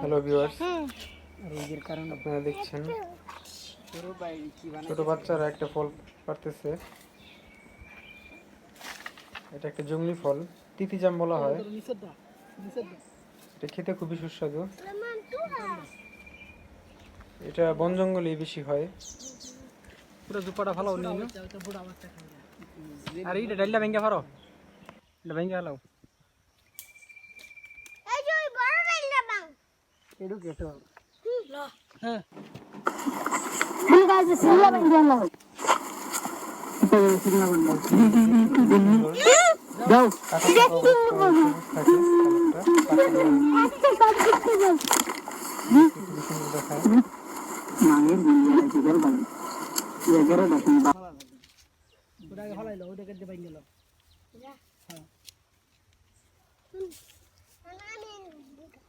Hello viewers রোগের কারণে আপনারা দেখছেন? ছোট বাচ্চারা একটা ফল পারতেছে। এটা একটা জঙ্গলি ফল তিতি জাম বলা হয়। এটা খেতে খুবই সুস্বাদু। এটা বন জঙ্গলে বেশি হয়। পুরো জুপাটা ভালো আর এইটা ডাইলা ভেঙ্গা পারো এটা ভেঙ্গা হালাও একটু বেশি সুন্দর দেখায় ওটাকে ফলাইলো ওটাকে দিয়ে বাইন গেল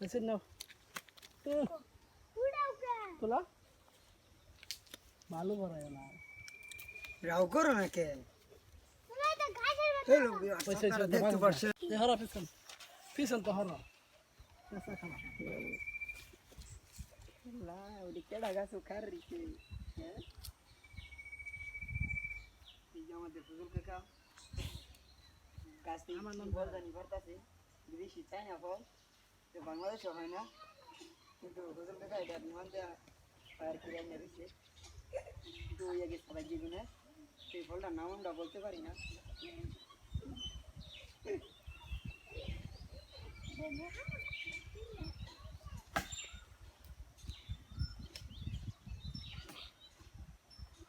নিচের নাও তোলা? ভালো করায় না রাও করো না কে হরা পিছন। পিছন তো হরা। কেডা গাছ? খার রিছে হ্যাঁ? আমাদের ফজল কাকা। গাছ আমার নাম বল জানি পারতাছে বিদেশি চাইনা ফল। বাংলাদেশে হয় না। কিন্তু ফজল কাকা এটা বিমান দেওয়া ফায়ার করে এনে দিচ্ছে কিন্তু ওই আগে সবাই দিবি না সেই ফলটার নাম আমরা বলতে পারি না দেবো